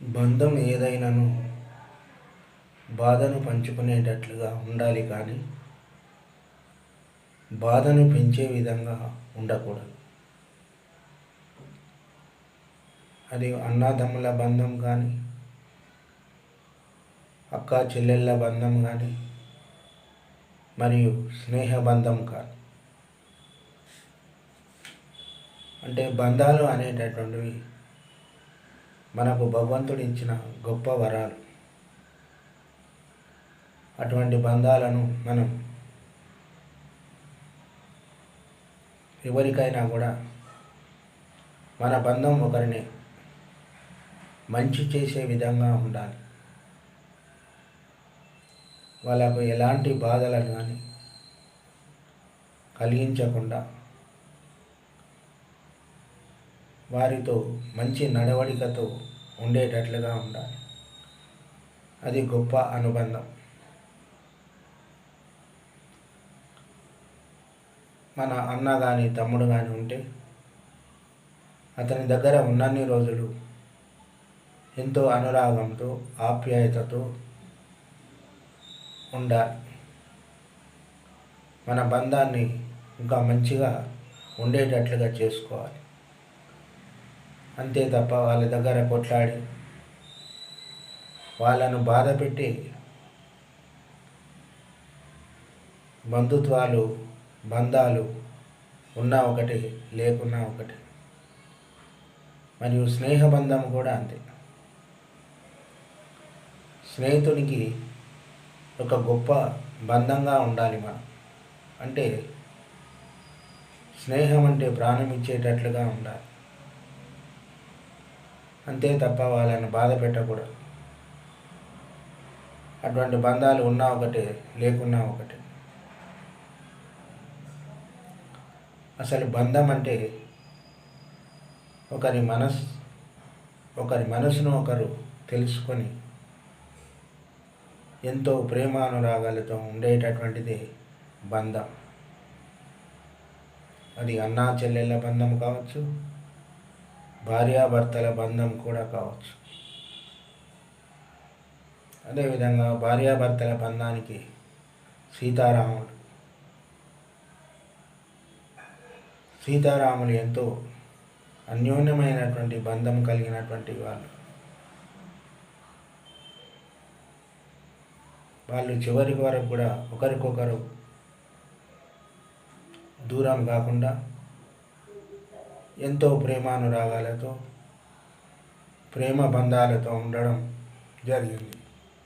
బంధం ఏదైనాను బాధను పంచుకునేటట్లుగా ఉండాలి కానీ బాధను పెంచే విధంగా ఉండకూడదు. అది అన్నదమ్ముల బంధం కానీ అక్క చెల్లెళ్ళ బంధం కానీ మరియు స్నేహ బంధం కానీ. అంటే బంధాలు అనేటటువంటివి మనకు భగవంతుడు ఇచ్చిన గొప్ప వరాలు. అటువంటి బంధాలను మనం ఎవరికైనా కూడా మన బంధం ఒకరిని మంచి చేసే విధంగా ఉండాలి. వాళ్ళకు ఎలాంటి బాధలను కానీ కలిగించకుండా వారితో మంచి నడవడికతో ఉండేటట్లుగా ఉండాలి. అది గొప్ప అనుబంధం. మన అన్న కానీ తమ్ముడు కానీ ఉంటే అతని దగ్గర ఉన్నన్ని రోజులు ఎంతో అనురాగంతో ఆప్యాయతతో ఉండాలి. మన బంధాన్ని ఇంకా మంచిగా ఉండేటట్లుగా చేసుకోవాలి. అంతే తప్ప వాళ్ళ దగ్గర కొట్లాడి వాళ్ళను బాధ పెట్టి బంధుత్వాలు బంధాలు ఉన్నా ఒకటి లేకున్నా ఒకటి. మరియు స్నేహబంధం కూడా అంతే. స్నేహితునికి ఒక గొప్ప బంధంగా ఉండాలి మనం. అంటే స్నేహం అంటే ప్రాణం ఇచ్చేటట్లుగా ఉండాలి. అంతే తప్ప వాళ్ళని బాధ పెట్టకూడదు. అటువంటి బంధాలు ఉన్నా ఒకటే లేకున్నా ఒకటి. అసలు బంధం అంటే ఒకరి మనస్ ఒకరి మనసును ఒకరు తెలుసుకొని ఎంతో ప్రేమానురాగాలతో ఉండేటటువంటిది బంధం. అది అన్నా చెల్లెళ్ళ బంధం కావచ్చు భార్యాభర్తల బంధం కూడా కావచ్చు. అదేవిధంగా భార్యాభర్తల బంధానికి సీతారాముడు సీతారాములు ఎంతో అన్యోన్యమైనటువంటి బంధం కలిగినటువంటి వాళ్ళు. వాళ్ళు చివరి వరకు కూడా ఒకరికొకరు దూరం కాకుండా ఎంతో ప్రేమానురాగాలతో ప్రేమ బంధాలతో ఉండడం జరిగింది.